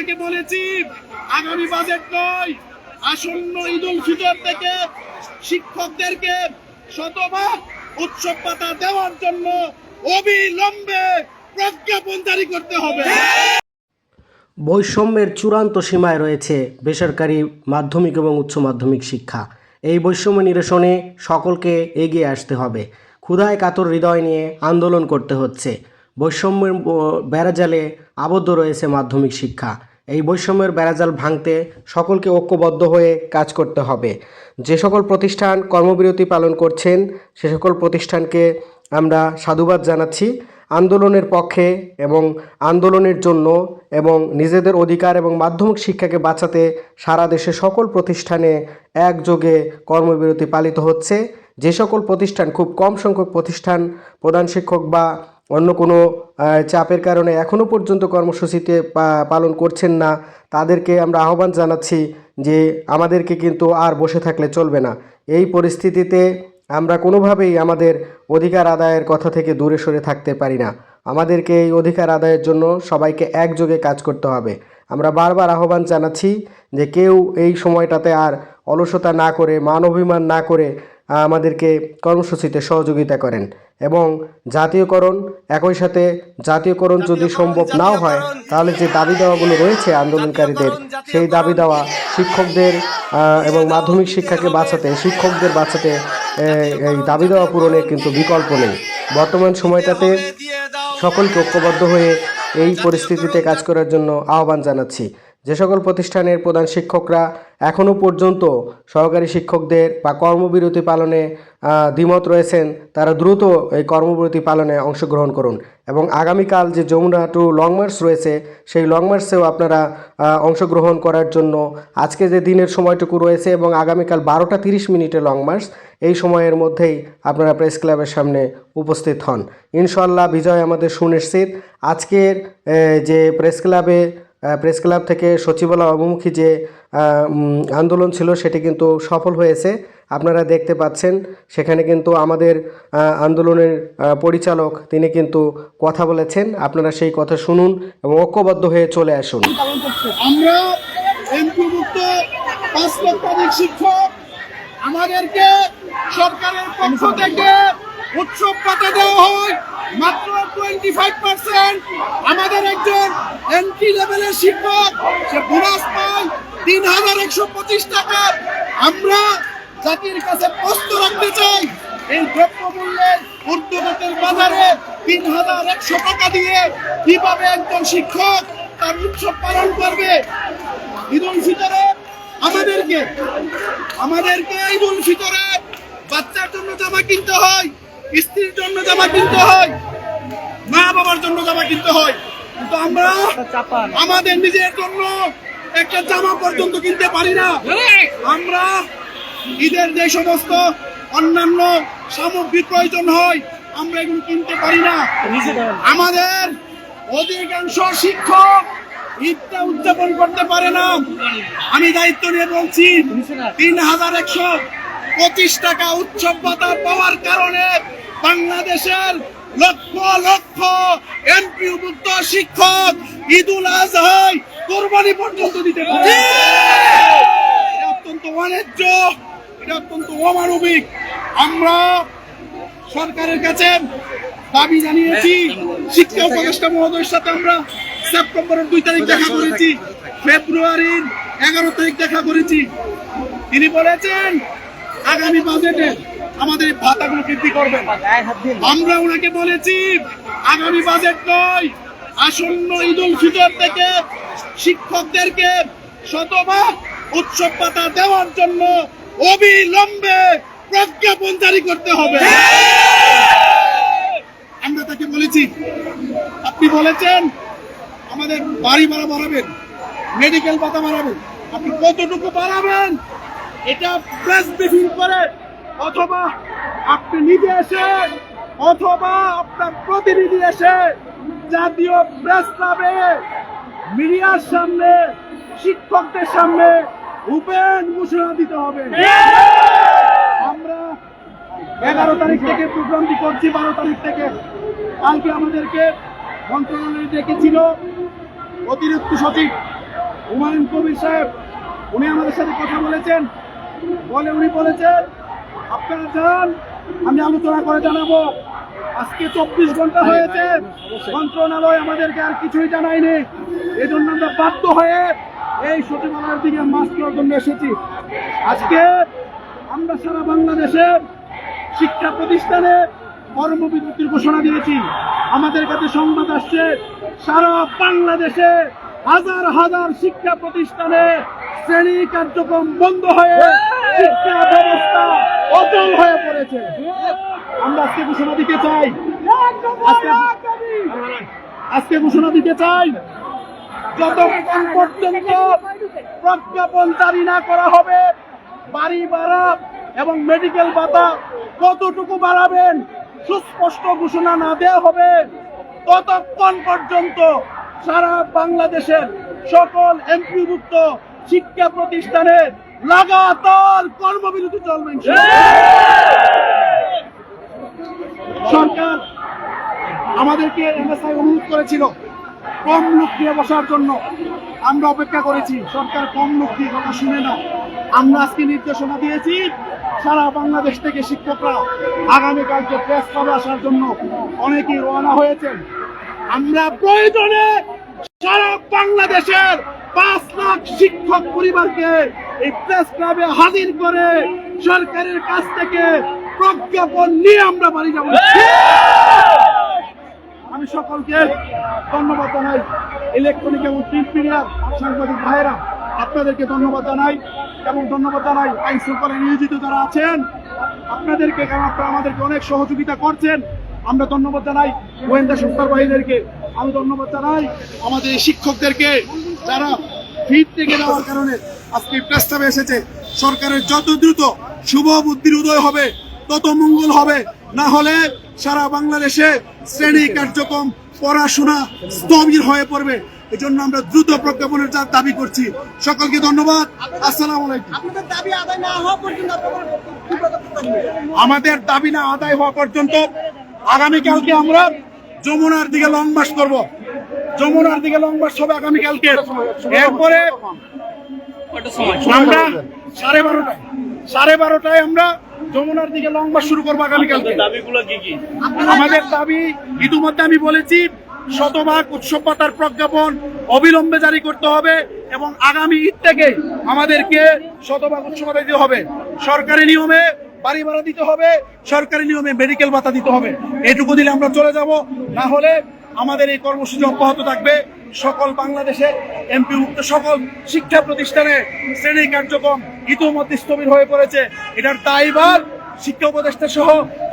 ওনাকে বলেছি, আগামী বাজেট নয়, আসন্ন ঈদ উল ফিতর থেকে শিক্ষকদেরকে শতভাগ উৎসব পাতা দেওয়ার জন্য অবিলম্বে প্রজ্ঞাপন জারি করতে হবে। বৈষম্যের চূড়ান্ত সীমায় রয়েছে বেসরকারি মাধ্যমিক এবং উচ্চ মাধ্যমিক শিক্ষা। এই বৈষম্য নিরসনে সকলকে এগিয়ে আসতে হবে। ক্ষুধায় কাতর হৃদয় নিয়ে আন্দোলন করতে হচ্ছে। বৈষম্যের বেড়াজালে আবদ্ধ রয়েছে মাধ্যমিক শিক্ষা। এই বৈষম্যের বেড়াজাল ভাঙতে সকলকে ঐক্যবদ্ধ হয়ে কাজ করতে হবে। যে সকল প্রতিষ্ঠান কর্মবিরতি পালন করছেন, সে সকল প্রতিষ্ঠানকে আমরা সাধুবাদ জানাচ্ছি। আন্দোলনের পক্ষে এবং আন্দোলনের জন্য এবং নিজেদের অধিকার এবং মাধ্যমিক শিক্ষাকে বাঁচাতে সারা দেশে সকল প্রতিষ্ঠানে একযোগে কর্মবিরতি পালিত হচ্ছে। যে সকল প্রতিষ্ঠান, খুব কম সংখ্যক প্রতিষ্ঠান, প্রধান শিক্ষক বা অন্য কোনো চাপের কারণে এখনও পর্যন্ত কর্মসূচিতে পালন করছেন না। তাদেরকে আমরা আহ্বান জানাচ্ছি যে আমাদেরকে কিন্তু আর বসে থাকলে চলবে না। এই পরিস্থিতিতে আমরা কোনোভাবেই আমাদের অধিকার আদায়ের কথা থেকে দূরে সরে থাকতে পারি না। আমাদেরকে এই অধিকার আদায়ের জন্য সবাইকে একযোগে কাজ করতে হবে। আমরা বারবার আহ্বান জানাচ্ছি যে কেউ এই সময়টাতে আর অলসতা না করে, মান অভিমান না করে আমাদেরকে কর্মসূচিতে সহযোগিতা করেন এবং জাতীয়করণ একই সাথে জাতীয়করণ যদি সম্ভব নাও হয় তাহলে যে দাবি দেওয়াগুলো রয়েছে আন্দোলনকারীদের সেই দাবি দেওয়া শিক্ষকদের এবং মাধ্যমিক শিক্ষাকে বাঁচাতে শিক্ষকদের বাঁচাতে এই দাবি দেওয়া পূরণের কিন্তু বিকল্প নেই। বর্তমান সময়টাতে সকলকে ঐক্যবদ্ধ হয়ে এই পরিস্থিতিতে কাজ করার জন্য আহ্বান জানাচ্ছি। যে সকল প্রতিষ্ঠানের প্রধান শিক্ষকরা এখনও পর্যন্ত সহকারী শিক্ষকদের বা কর্মবিরতি পালনে দ্বিমত রয়েছেন, তারা দ্রুত এই কর্মবিরতি পালনে অংশগ্রহণ করুন। এবং আগামীকাল যে যমুনা টু লং মার্চ রয়েছে, সেই লং মার্চেও আপনারা অংশগ্রহণ করার জন্য আজকে যে দিনের সময়টুকু রয়েছে এবং আগামীকাল বারোটা তিরিশ মিনিটে লং মার্চ, এই সময়ের মধ্যেই আপনারা প্রেস ক্লাবের সামনে উপস্থিত হন। ইনশাল্লাহ বিজয় আমাদের সুনিশ্চিত। আজকের যে প্রেস ক্লাবে প্রেস ক্লাব থেকে সচিবালয় অভিমুখী যে আন্দোলন ছিল সেটি কিন্তু সফল হয়েছে। আপনারা দেখতে পাচ্ছেন সেখানে কিন্তু আমাদের আন্দোলনের পরিচালক তিনি কিন্তু কথা বলেছেন। আপনারা সেই কথা শুনুন এবং ঐক্যবদ্ধ হয়ে চলে আসুন। আমরা এমপিভুক্ত পাঁচ লক্ষাধিক শিক্ষক আমাদেরকে সরকারের পক্ষ থেকে উৎসব পাতা দেওয়া হয়। মাত্র টোয়েন্টি ফাইভ পার্সেন্ট আমাদের একজন এন্ট্রি লেভেলের শিক্ষক, সে বোনাস পায় তিন হাজার একশো পঁচিশ টাকা। আমরা জাতির কাছে প্রশ্ন রাখতে চাই, এই দ্রব্যমূল্যের ঊর্ধ্বগতির বাজারে তিন হাজার একশো টাকা দিয়ে কীভাবে একজন শিক্ষক তার উৎসব পালন করবে? ঈদ উল ফিতরে আমাদেরকে আমাদেরকে ঈদ উল ফিতরে বাচ্চার জন্য জামা কিনতে হয়। স্ত্রীর জন্য জামা কিনতে হয়, মা বাবার জন্য জামা কিনতে হয়। কিন্তু আমরা আমাদের নিজের জন্য একটা জামা পর্যন্ত কিনতে পারি না। আমরা ঈদের যে সমস্ত অন্যান্য সামগ্রী প্রয়োজন হয়, আমরা এগুলো কিনতে পারি না। আমাদের অধিকাংশ শিক্ষক ঈদটা উদযাপন করতে পারে না। আমি দায়িত্ব নিয়ে বলছি, তিন হাজার একশো পঁচিশ টাকা উৎসব ভাতা পাওয়ার কারণে বাংলাদেশের লক্ষ লক্ষ এমপি মুক্ত শিক্ষক ঈদুল আজহায় কোরবানি পর্যন্ত দিতে পারে। অত্যন্ত অন্যায্য এটা অত্যন্ত অমানবিক। আমরা সরকারের কাছে দাবি জানিয়েছি শিক্ষা উপদেষ্টা মহোদয়ের সাথে আমরা সেপ্টেম্বরের দুই তারিখ দেখা করেছি ফেব্রুয়ারির এগারো তারিখ দেখা করেছি। তিনি বলেছেন আগামী বাজেটে আমাদের ভাতাগুলো বৃদ্ধি করবেন। আমরা ওনাকে বলেছি, আগামী বাজেট নয়, আসন্ন ঈদ উল ফিতর থেকে শিক্ষকদেরকে শতভাগ উৎসব পাতা দেওয়ার জন্য অবিলম্বে প্রজ্ঞাপন জারি করতে হবে। আমরা তাকে বলেছি, আপনি বলেছেন, আমাদের বাড়ি ভাড়া বাড়াবেন মেডিকেল ভাতা বাড়াবেন, আপনি কতটুকু বাড়াবেন, এটা প্রেস ব্রিফিং করে অথবা আপনি নিজে এসে, অথবা আপনার প্রতিনিধি এসে জাতীয় প্রেস ক্লাবে, মিডিয়ার সামনে, শিক্ষকদের সামনে উপেন ঘোষণা দিতে হবে। আমরা এগারো তারিখ থেকে প্রোগ্রামটি করছি, বারো তারিখ থেকে। কালকে আমাদেরকে মন্ত্রণালয়ে ডেকেছিল অতিরিক্ত সচিব হুমায়ুন কবির সাহেব। উনি আমাদের সাথে কথা বলেছেন। বলে উনি বলেছেন আপনারা যান, আমি আলোচনা করে জানাব। আজকে চব্বিশ ঘণ্টা হয়েছে। মন্ত্রণালয় আমাদেরকে আর কিছুই জানায়নি। এই জন্য আমরা বাধ্য হয়ে এই সচিবালয়ের দিকে মাছ করার জন্য এসেছি। আজকে আমরা সারা বাংলাদেশে শিক্ষা প্রতিষ্ঠানে কর্মবিরতির ঘোষণা দিয়েছি। আমাদের কাছে সংবাদ আসছে, সারা বাংলাদেশে হাজার হাজার শিক্ষা প্রতিষ্ঠানে শ্রেণি কার্যক্রম বন্ধ হয়ে শিক্ষা ব্যবস্থা অচল হয়ে পড়েছে। আমরা আজকে ঘোষণা দিতে চাই। আজকে ঘোষণা দিতে চাই, যতক্ষণ পর্যন্ত প্রজ্ঞাপন জারি না করা হবে, বাড়ি ভাড়া এবং মেডিকেল ভাতা কতটুকু বাড়াবেন, সুস্পষ্ট ঘোষণা না দেওয়া হবে, ততক্ষণ পর্যন্ত সারা বাংলাদেশের সকল এমপিভুক্ত শিক্ষা প্রতিষ্ঠানে লাগাতার কর্মবিরতি চলবে সরকার আমাদেরকে এনএসআই অনুরোধ করেছিল কম লোক দিয়ে বসার জন্য। আমরা অপেক্ষা করেছি, সরকার কম লোক দিয়ে কথা শুনে না আমরা আজকে নির্দেশনা দিয়েছি সারা বাংলাদেশ থেকে শিক্ষকরা আগামীকালকে প্রেস ক্লাবে আসার জন্য। অনেকেই রওনা হয়েছেন। আমরা প্রয়োজনে সারা বাংলাদেশের পাঁচ লাখ শিক্ষক পরিবারকে এই প্রেস ক্লাবে হাজির করে সরকারের কাছ থেকে প্রজ্ঞাপন নিয়ে আমরা বাড়ি যাব। আমি সকলকে ধন্যবাদ জানাই ইলেকট্রনিক এবং প্রিন্ট মিডিয়ার সাংবাদিক ভাইয়েরা। আপনাদেরকে ধন্যবাদ জানাই এবং ধন্যবাদ জানাই আইন শৃঙ্খলায় নিয়োজিত যারা আছেন, আপনাদেরকে কারণ আপনারা আমাদেরকে অনেক সহযোগিতা করছেন। আমরা ধন্যবাদ জানাই গোয়েন্দা সংস্থার বাহিনীদেরকে। আমি ধন্যবাদ জানাই আমাদের শিক্ষকদেরকে যারা ফিট থেকে দেওয়ার কারণে আজকে প্রস্তাবে এসেছে। সরকারের যত দ্রুত শুভ বুদ্ধির উদয় হবে তত মঙ্গল হবে। না হলে সারা বাংলাদেশে শ্রেণি কার্যক্রম পড়াশোনা স্থবির হয়ে পড়বে। এই জন্য আমরা দ্রুত প্রজ্ঞাপনের যা দাবি করছি সকলকে ধন্যবাদ। আসসালাম আলাইকুম। আমাদের দাবি না আদায় হওয়া পর্যন্ত আগামীকালকে আমরা যমুনার দিকে লং মার্চ করব। যমুনার দিকে লং মার্চ হবে আগামীকালকে এরপরে আমরা সাড়ে বারোটায়। সাড়ে বারোটায় আমরা যমুনার দিকে লং মার্চ শুরু করব আগামীকালকে। দাবিগুলো কি কি? আমাদের দাবি ইতিমধ্যে আমি বলেছি শতভাগ উৎসব পাতার প্রজ্ঞাপন অবিলম্বে জারি করতে হবে এবং আগামী ঈদ থেকে আমাদেরকে শতভাগ উৎসব দিতে হবে। সরকারি নিয়মে বাড়ি ভাড়া দিতে হবে, সরকারি নিয়মে মেডিকেল ভাতা দিতে হবে। এটুকু দিলে আমরা চলে যাব। না হলে আমাদের এই কর্মসূচি অব্যাহত থাকবে। সকল বাংলাদেশে এমপি মুক্ত সকল শিক্ষা প্রতিষ্ঠানে শ্রেণি কার্যক্রম ইতিমধ্যে স্থবির হয়ে পড়েছে। এটার দায়ভার শিক্ষা উপদেষ্টা সহ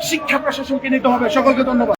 শিক্ষা প্রশাসনকে নিতে হবে। সকলকে ধন্যবাদ।